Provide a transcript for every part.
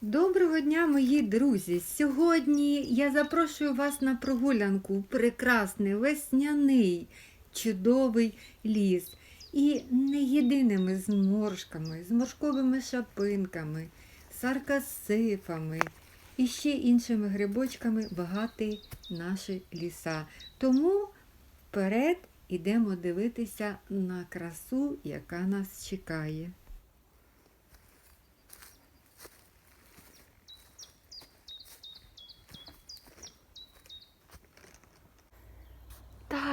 Доброго дня, мої друзі! Сьогодні я запрошую вас на прогулянку у прекрасний весняний чудовий ліс. І не єдиними зморшками, зморшковими шапинками, саркасифами і ще іншими грибочками багаті наші ліса. Тому вперед ідемо дивитися на красу, яка нас чекає.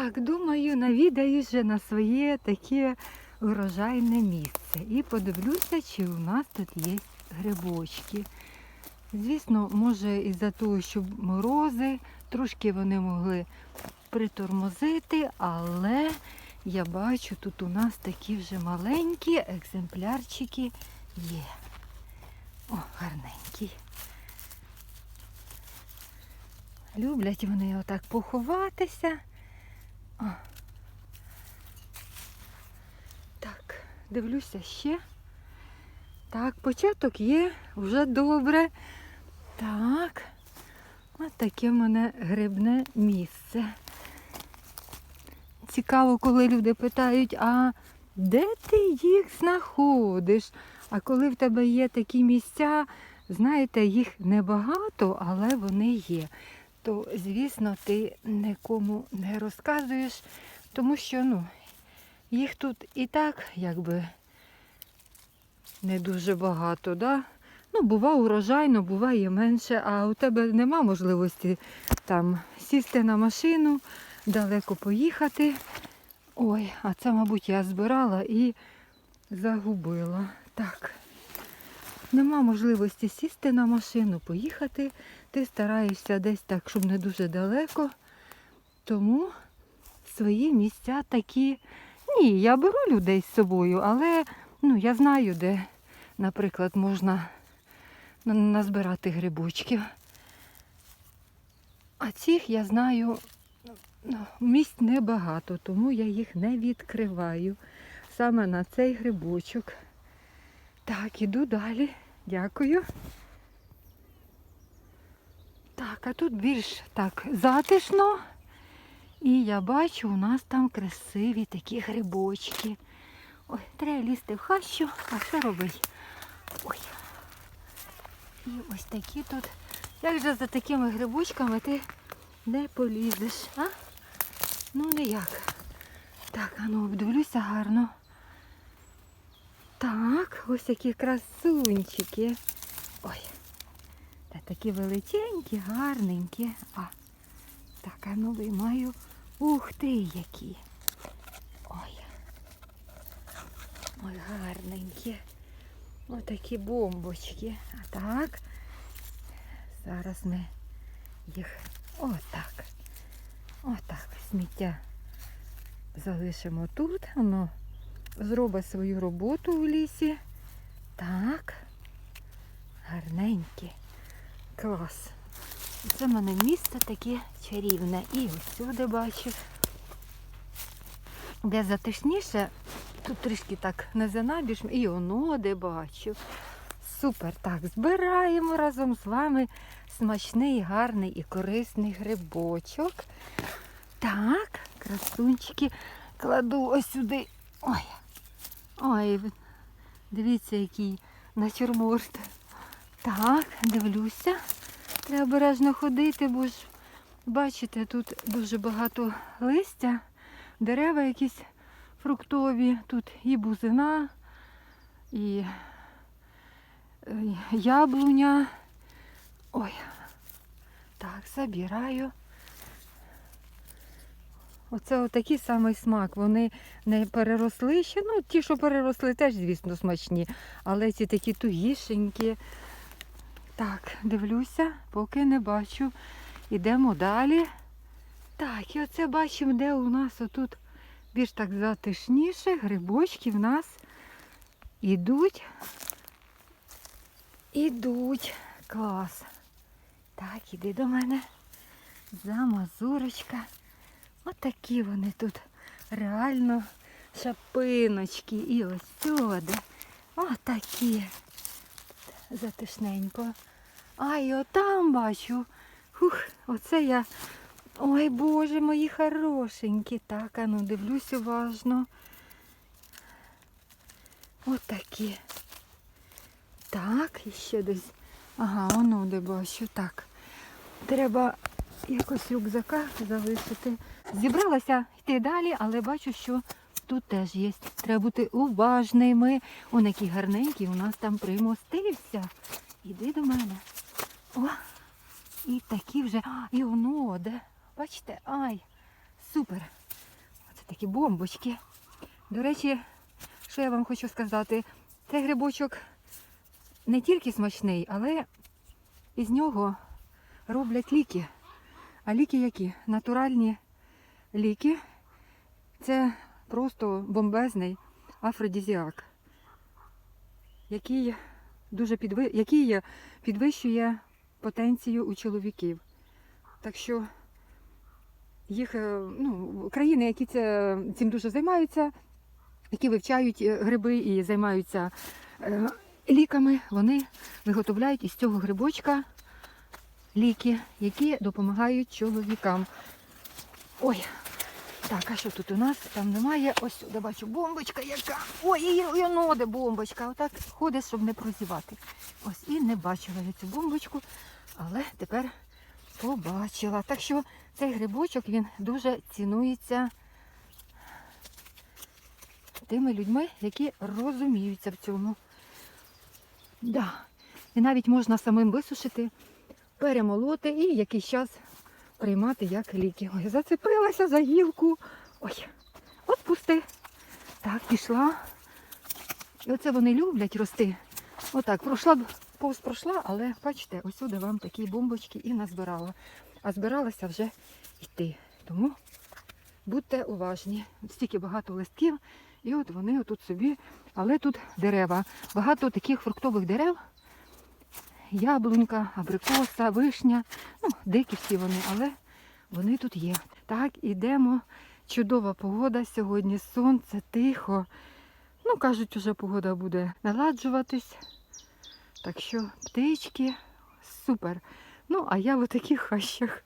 Так, думаю, навідаюсь вже на своє таке урожайне місце. І подивлюся, чи у нас тут є грибочки. Звісно, може із-за того, що морози, трошки вони могли притормозити, але я бачу, тут у нас такі вже маленькі екземплярчики є. О, гарненький. Люблять вони отак поховатися. О. Так, дивлюся ще. Так, початок є, вже добре. Так. Ось таке в мене грибне місце. Цікаво, коли люди питають, а де ти їх знаходиш? А коли в тебе є такі місця, знаєте, їх небагато, але вони є то, звісно, ти нікому не розказуєш, тому що ну, їх тут і так якби не дуже багато. Да? Ну, бува урожайно, буває менше, а у тебе нема можливості там сісти на машину, далеко поїхати. Ой, а це, мабуть, я збирала і загубила. Так. Нема можливості сісти на машину, поїхати. Ти стараєшся десь так, щоб не дуже далеко. Тому свої місця такі. Ні, я беру людей з собою, але ну, я знаю, де, наприклад, можна назбирати грибочків. А цих я знаю, ну, місць небагато, тому я їх не відкриваю. Саме на цей грибочок. Так, іду далі. Дякую. Так, а тут більш так затишно. І я бачу, у нас там красиві такі грибочки. Ой, треба лізти в хащу, а що робить? Ой. І ось такі тут. Як же за такими грибочками ти не полізеш, а? Ну ніяк. Так, а ну обдивлюся гарно. Так, ось які красунчики. Ой. Та такі величенькі, гарненькі. А, так, а ну виймаю. Ух ти, які. Ой. Ой, гарненькі. Отакі бомбочки. А так. Зараз ми їх отак. Отак. Сміття залишимо тут. Воно зробить свою роботу у лісі. Так. Гарненькі. Клас. Це в мене місце таке чарівне. І ось сюди бачу. Де затишніше, тут трішки так не занабіж, і воно де бачу. Супер. Так, збираємо разом з вами смачний, гарний і корисний грибочок. Так, красунчики кладу ось сюди. Ой. Ой, дивіться, який натюрморт. Так, дивлюся. Треба обережно ходити, бо ж, бачите, тут дуже багато листя, дерева якісь фруктові, тут і бузина, і яблуня. Ой, так, забираю. Оце отакий самий смак. Вони не переросли ще. Ну, ті, що переросли, теж, звісно, смачні. Але ці такі тугішенькі. Так, дивлюся, поки не бачу. Ідемо далі. Так, і оце бачимо, де у нас отут більш так затишніше. Грибочки в нас ідуть. Ідуть. Клас. Так, іди до мене. Замазурочка. Отакі вони тут реально шапиночки. І ось сюди. Отакі. Затишненько. А, і отам бачу. Хух, оце я. Ой, Боже, мої хорошенькі. Так, а ну дивлюсь уважно. От такі. Так, і ще десь. Ага, воно де бачу. Так. Треба якось рюкзака залишити. Зібралася йти далі, але бачу, що тут теж є. Треба бути уважними. Он який гарненький у нас там примостився. Іди до мене. О, і такі вже. І воно де. Бачите, ай, супер. Оце такі бомбочки. До речі, що я вам хочу сказати, цей грибочок не тільки смачний, але із нього роблять ліки. А ліки які? Натуральні ліки. Це просто бомбезний афродізіак, який дуже підви... який підвищує потенцію у чоловіків. Так що їх е, ну, країни, які це, цим дуже займаються, які вивчають е, гриби і займаються е, ліками, вони виготовляють із цього грибочка ліки, які допомагають чоловікам. Ой, так, а що тут у нас? Там немає. Ось сюди бачу бомбочка яка. Ой, і, і воно де бомбочка. Отак ходиш, щоб не прозівати. Ось і не бачила я цю бомбочку, але тепер побачила. Так що цей грибочок він дуже цінується тими людьми, які розуміються в цьому. Да. І навіть можна самим висушити, перемолоти і якийсь час приймати як ліки. Ой, зацепилася за гілку. Ой, от пусти. Так, пішла. І оце вони люблять рости. Отак, пройшла б, повз пройшла, але бачите, ось вам такі бомбочки і назбирала. А збиралася вже йти. Тому будьте уважні. Стільки багато листків, і от вони отут собі, але тут дерева. Багато таких фруктових дерев. Яблунька, абрикоса, вишня. Ну, дикі всі вони, але вони тут є. Так, ідемо. Чудова погода сьогодні. Сонце, тихо. Ну, кажуть, вже погода буде наладжуватись. Так що птички супер. Ну, а я в таких хащах.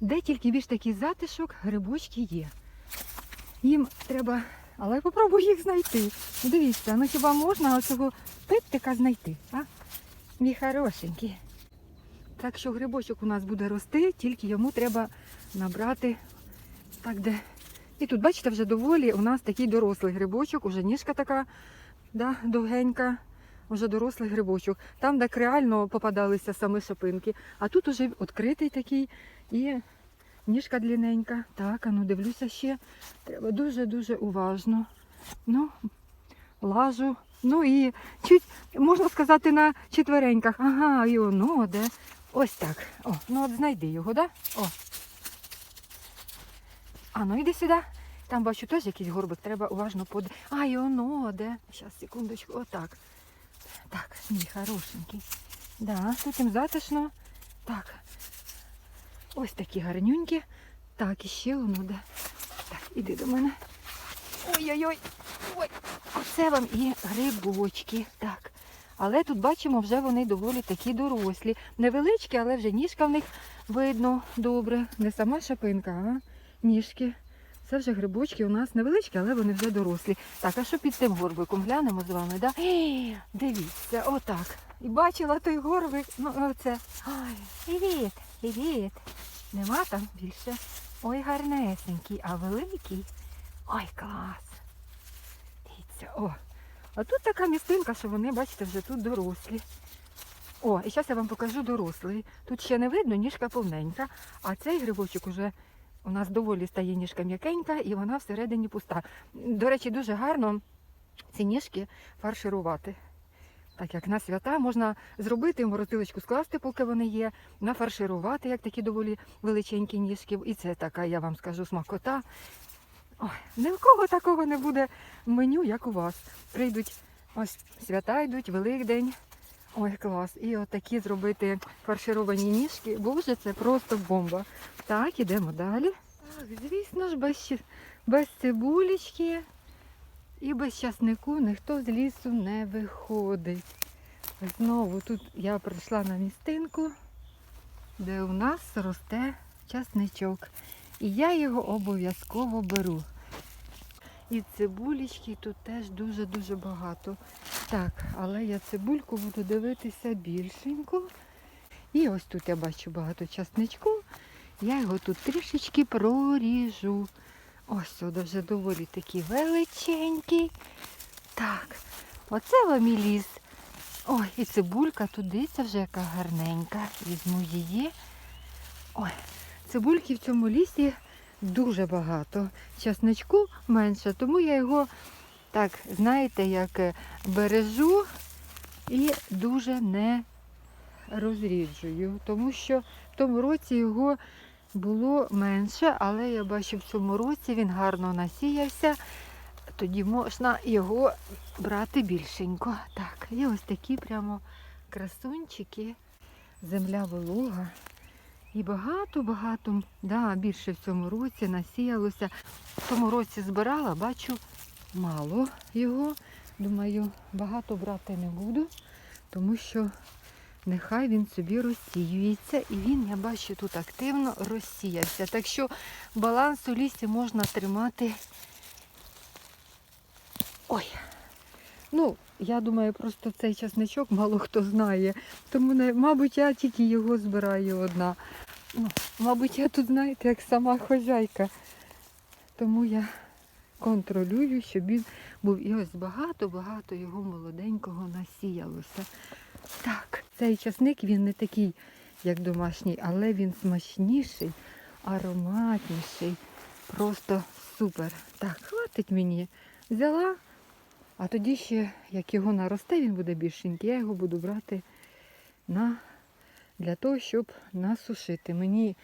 Де тільки більш такий затишок, грибочки є. Їм треба, але попробуй їх знайти. Дивіться, ну хіба можна оцього пиптика знайти? а? Мій хорошенький. Так що грибочок у нас буде рости, тільки йому треба набрати так, де. І тут, бачите, вже доволі у нас такий дорослий грибочок, уже ніжка така да, довгенька, вже дорослий грибочок. Там, де реально попадалися саме шипинки. А тут уже відкритий такий і ніжка длинненька. Так, а ну дивлюся ще. Треба дуже-дуже уважно. Ну, лажу. Ну і чуть, можна сказати, на четвереньках. Ага, і воно де. Ось так. О, ну от знайди його, да? О. А ну йди сюди. Там бачу теж якийсь горбик, треба уважно под. А, і воно де. Зараз, секундочку, отак. Так, мій хорошенький. Да, тут їм затишно. Так. Ось такі гарнюнькі. Так, і ще воно де. Так, іди до мене. Ой-ой-ой. Ой. Оце вам і грибочки. Так. Але тут бачимо, вже вони доволі такі дорослі. Невеличкі, але вже ніжка в них видно добре. Не сама шапинка, а ніжки. Це вже грибочки у нас невеличкі, але вони вже дорослі. Так, а що під цим горбиком? Глянемо з вами, да? Дивіться, отак. І бачила той горбик. Ну, оце. Ой, привіт, привіт. Нема там більше. Ой, гарнесенький, а великий. Ой, клас. Дивіться, о. А тут така містинка, що вони, бачите, вже тут дорослі. О, і зараз я вам покажу дорослий. Тут ще не видно, ніжка повненька, а цей грибочок уже у нас доволі стає ніжка м'якенька і вона всередині пуста. До речі, дуже гарно ці ніжки фарширувати. Так як на свята можна зробити, в морозилочку скласти, поки вони є, нафарширувати, як такі доволі величенькі ніжки. І це така, я вам скажу, смакота. Ой, ні в кого такого не буде меню, як у вас. Прийдуть ось свята йдуть, Великдень. Ой, клас. І от такі зробити фаршировані ніжки. Боже, це просто бомба. Так, ідемо далі. Так, звісно ж, без, без цибулечки і без часнику ніхто з лісу не виходить. Знову тут я прийшла на містинку, де у нас росте часничок. І я його обов'язково беру. І цибулечки тут теж дуже-дуже багато. Так, але я цибульку буду дивитися більшенько. І ось тут я бачу багато часничку. Я його тут трішечки проріжу. Ось сюди вже доволі такий величенький. Так, оце вам і ліс. Ой, і цибулька туди, це вже яка гарненька. Візьму її. Ой, цибульки в цьому лісі дуже багато. Часничку менше, тому я його так, знаєте, як е, бережу і дуже не розріджую, тому що в тому році його було менше, але я бачу, в цьому році він гарно насіявся. Тоді можна його брати більшенько. Так, і ось такі прямо красунчики, земля волога. І багато-багато, да, більше в цьому році насіялося. В тому році збирала, бачу, мало його. Думаю, багато брати не буду, тому що нехай він собі розсіюється. І він, я бачу, тут активно розсіявся. Так що баланс у лісі можна тримати. Ой. Ну, я думаю, просто цей часничок мало хто знає. Тому, мабуть, я тільки його збираю одна. Ну, мабуть, я тут, знаєте, як сама хазяйка. Тому я контролюю, щоб він був. І ось багато-багато його молоденького насіялося. Так, цей часник він не такий, як домашній, але він смачніший, ароматніший. Просто супер. Так, хватить мені. Взяла, а тоді ще, як його наросте, він буде більшенький, я його буду брати на, для того, щоб насушити. Мені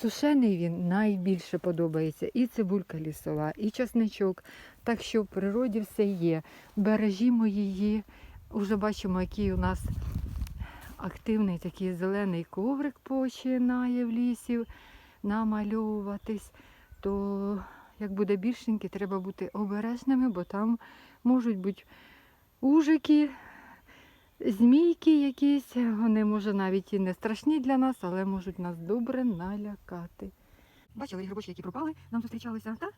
сушений він найбільше подобається. І цибулька лісова, і часничок. Так що в природі все є. Бережімо її. Уже бачимо, який у нас активний такий зелений коврик починає в лісі намальовуватись. То як буде більшенький, треба бути обережними, бо там можуть бути ужики, змійки якісь. Вони, може, навіть і не страшні для нас, але можуть нас добре налякати. Бачили грибочки, які пропали, нам зустрічалися, так?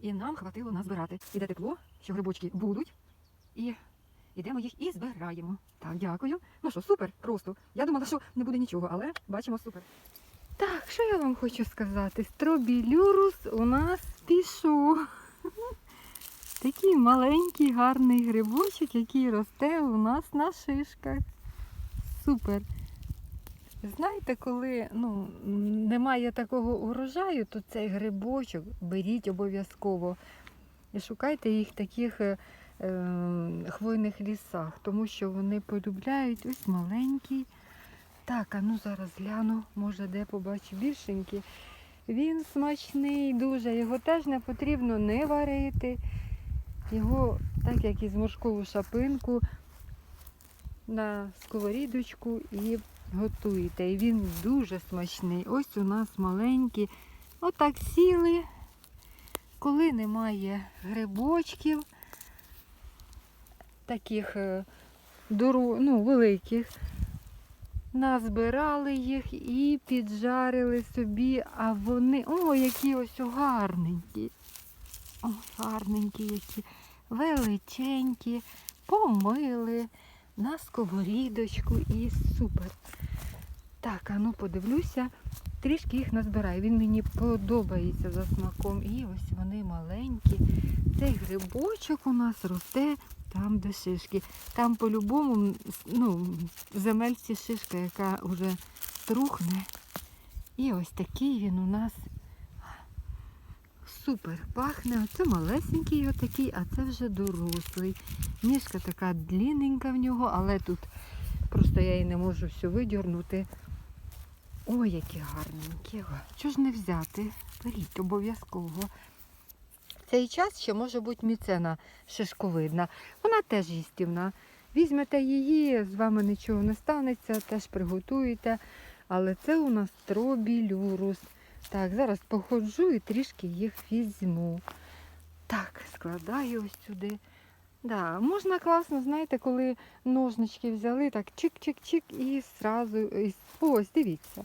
І нам хватило назбирати. Іде тепло, що грибочки будуть. І йдемо їх і збираємо. Так, дякую. Ну що, супер, просто. Я думала, що не буде нічого, але бачимо супер. Так, що я вам хочу сказати? Стробілюрус у нас пішов. Такий маленький гарний грибочок, який росте у нас на шишках. Супер. Знаєте, коли ну, немає такого урожаю, то цей грибочок беріть обов'язково. І шукайте їх в таких е, е, хвойних лісах, тому що вони полюбляють ось маленький. Так, а ну зараз гляну, може де побачу більшенький. Він смачний дуже, його теж не потрібно не варити. Його, так як і зморшкову шапинку, на сковорідочку і готуєте. І він дуже смачний. Ось у нас маленькі. Отак сіли, коли немає грибочків, таких е, ну, великих. Назбирали їх і піджарили собі, а вони, о, які ось гарненькі. О, гарненькі які, величенькі, помили на сковорідочку і супер. Так, а ну подивлюся, трішки їх назбираю. Він мені подобається за смаком. І ось вони маленькі. Цей грибочок у нас росте там, де шишки. Там по-любому ну, земельці шишка, яка вже трухне. І ось такий він у нас супер пахне. Оце малесенький отакий, а це вже дорослий. Ніжка така длінненька в нього, але тут просто я її не можу все видірнути. Ой, які гарненькі. Чого ж не взяти? Беріть обов'язково. Цей час ще може бути міцена шишковидна. Вона теж їстівна. Візьмете її, з вами нічого не станеться, теж приготуєте. Але це у нас тробілюрус. Так, зараз походжу і трішки їх візьму. Так, складаю ось сюди. Да, можна класно, знаєте, коли ножнички взяли, так чик-чик-чик і зразу. і- Ось, дивіться.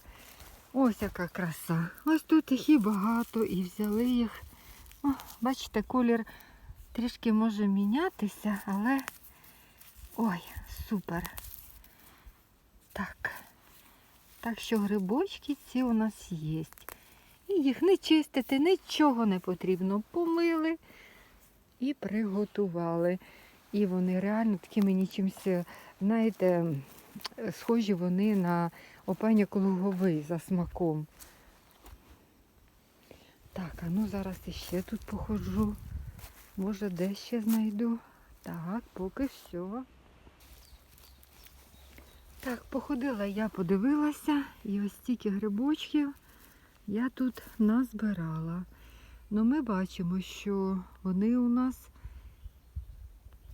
Ось яка краса. Ось тут їх і багато, і взяли їх. О, бачите, колір трішки може мінятися, але ой, супер. Так. Так що грибочки ці у нас є. І їх не чистити, нічого не потрібно. Помили і приготували. І вони реально такі мені чимось, знаєте, схожі вони на опеня луговий за смаком. Так, а ну зараз іще тут походжу. Може, де ще знайду. Так, поки все. Так, походила я, подивилася, і ось стільки грибочків я тут назбирала. Ну, ми бачимо, що вони у нас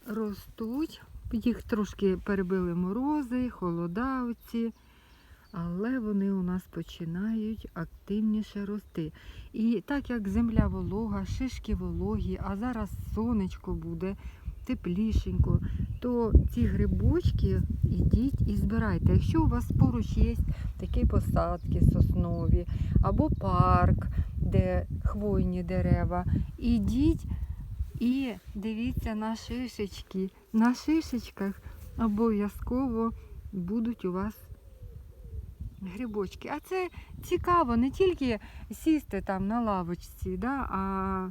ростуть. Їх трошки перебили морози, холода оці, але вони у нас починають активніше рости. І так як земля волога, шишки вологі, а зараз сонечко буде теплішенько, то ці грибочки ідіть і збирайте. Якщо у вас поруч є такі посадки соснові або парк, де хвойні дерева, ідіть і дивіться на шишечки. На шишечках обов'язково будуть у вас грибочки. А це цікаво, не тільки сісти там на лавочці, да, а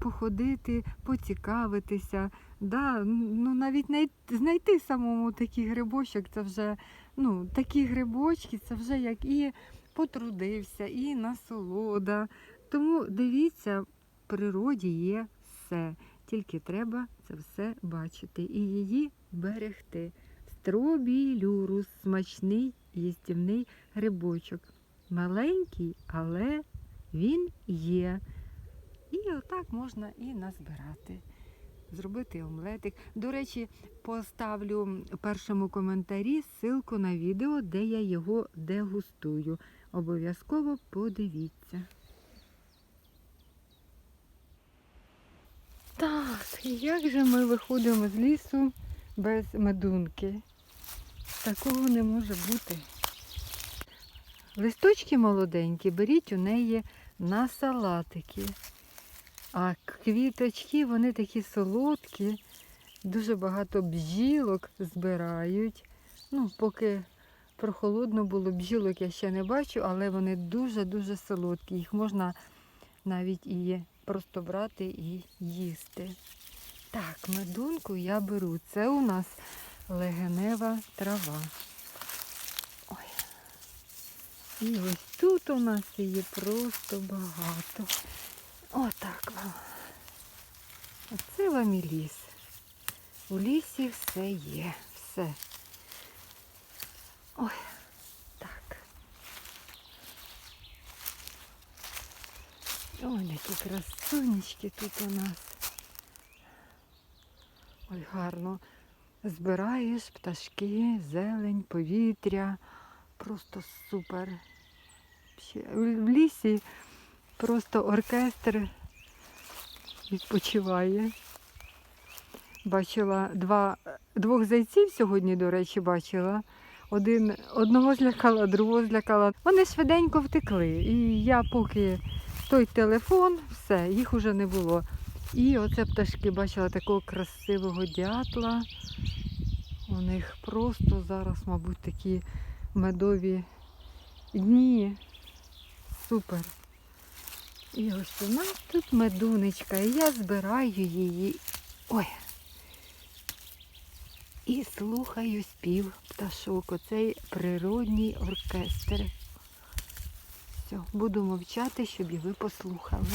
походити, поцікавитися. Да, ну навіть най- знайти самому такий грибочок, це вже ну, такі грибочки, це вже як і потрудився, і насолода. Тому дивіться, в природі є все. Тільки треба це все бачити і її берегти. Стробілюрус, смачний їстівний грибочок. Маленький, але він є. І отак можна і назбирати. Зробити омлетик. До речі, поставлю в першому коментарі ссылку на відео, де я його дегустую. Обов'язково подивіться. Так, як же ми виходимо з лісу без медунки? Такого не може бути. Листочки молоденькі, беріть у неї на салатики. А квіточки, вони такі солодкі, дуже багато бджілок збирають. Ну, поки прохолодно було, бджілок я ще не бачу, але вони дуже-дуже солодкі. Їх можна навіть і просто брати і їсти. Так, медунку я беру. Це у нас легенева трава. Ой. І ось тут у нас її просто багато. Отак. Оце вам і ліс. У лісі все є. Все. Ой, так. Ой, які красунечки тут у нас. Ой, гарно. Збираєш пташки, зелень, повітря. Просто супер. В лісі просто оркестр відпочиває. Бачила два, двох зайців сьогодні, до речі, бачила. Один, одного злякала, другого злякала. Вони швиденько втекли. І я поки той телефон, все, їх уже не було. І оце пташки бачила такого красивого дятла. У них просто зараз, мабуть, такі медові дні. Супер. І ось у нас тут медунечка, і я збираю її. Ой. І слухаю спів пташок. Оцей природній оркестр. Все, буду мовчати, щоб і ви послухали.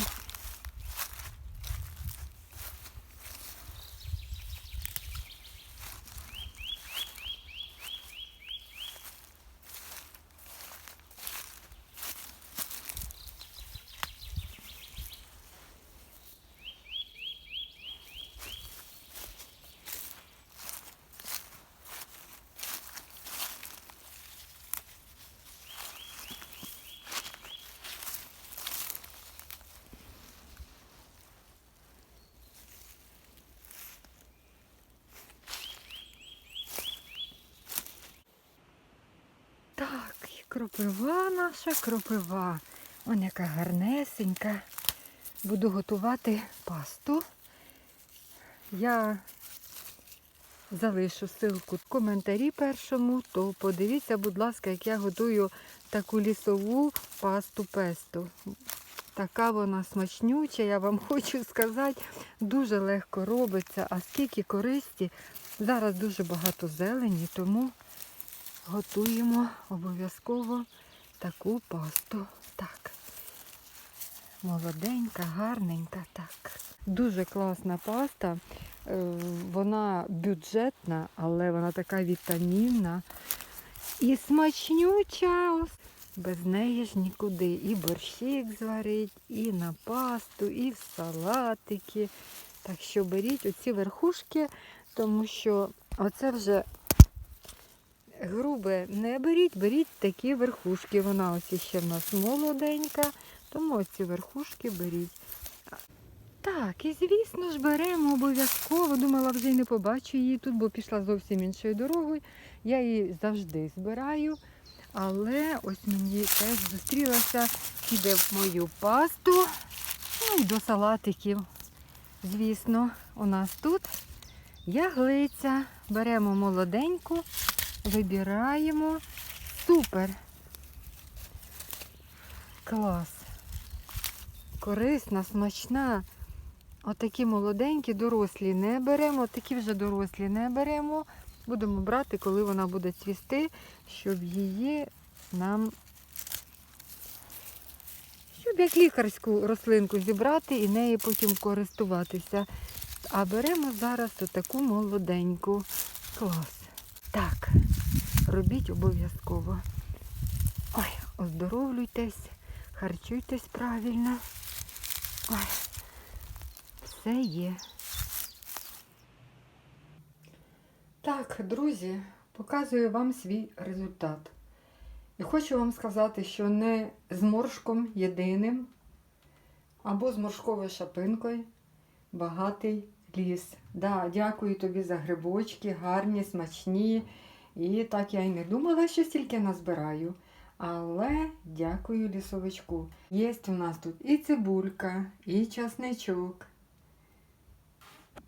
Кропива наша кропива. Вон яка гарнесенька. Буду готувати пасту. Я залишу ссылку в коментарі першому, то подивіться, будь ласка, як я готую таку лісову пасту песто. Така вона смачнюча, я вам хочу сказати, дуже легко робиться, а скільки користі. Зараз дуже багато зелені, тому готуємо обов'язково таку пасту. Так. Молоденька, гарненька, так. Дуже класна паста. Е, Вона бюджетна, але вона така вітамінна і смачнюча. Без неї ж нікуди. І борщик зварить, і на пасту, і в салатики. Так що беріть оці верхушки, тому що оце вже грубе не беріть, беріть такі верхушки. Вона ось ще в нас молоденька, тому оці верхушки беріть. Так, і звісно ж беремо обов'язково. Думала, вже й не побачу її тут, бо пішла зовсім іншою дорогою. Я її завжди збираю. Але ось мені теж зустрілася, піде в мою пасту. Ну і до салатиків. Звісно, у нас тут яглиця. Беремо молоденьку, вибираємо. Супер. Клас. Корисна, смачна. Отакі молоденькі, дорослі не беремо, такі вже дорослі не беремо. Будемо брати, коли вона буде цвісти, щоб її нам, щоб як лікарську рослинку зібрати і нею потім користуватися. А беремо зараз таку молоденьку. Клас. Так, робіть обов'язково. Ой, оздоровлюйтесь, харчуйтесь правильно. Ой, все є. Так, друзі, показую вам свій результат. І хочу вам сказати, що не з моршком єдиним або з моршковою шапинкою багатий ліс. Да, дякую тобі за грибочки, гарні, смачні. І так я й не думала, що стільки назбираю. Але дякую лісовичку. Є у нас тут і цибулька, і часничок.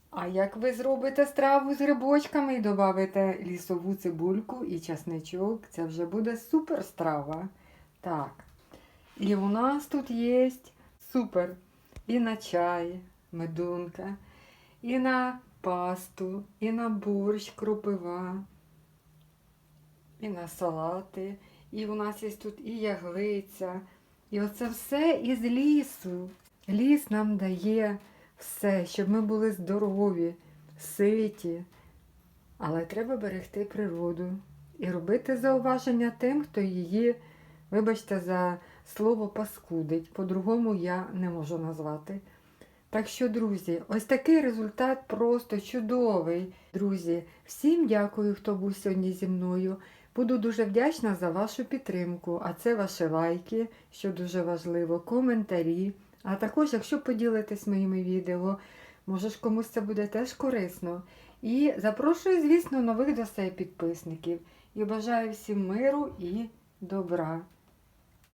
А як ви зробите страву з грибочками і додавите лісову цибульку і часничок, це вже буде супер страва. Так. І у нас тут є супер і на чай, медунка, і на пасту, і на борщ кропива, і на салати. І у нас є тут і яглиця. І оце все із лісу. Ліс нам дає все, щоб ми були здорові, ситі. Але треба берегти природу і робити зауваження тим, хто її, вибачте, за слово паскудить. По-другому я не можу назвати. Так що, друзі, ось такий результат просто чудовий. Друзі, всім дякую, хто був сьогодні зі мною. Буду дуже вдячна за вашу підтримку, а це ваші лайки, що дуже важливо, коментарі. А також, якщо поділитесь моїми відео, може ж комусь це буде теж корисно. І запрошую, звісно, нових до себе підписників. І бажаю всім миру і добра.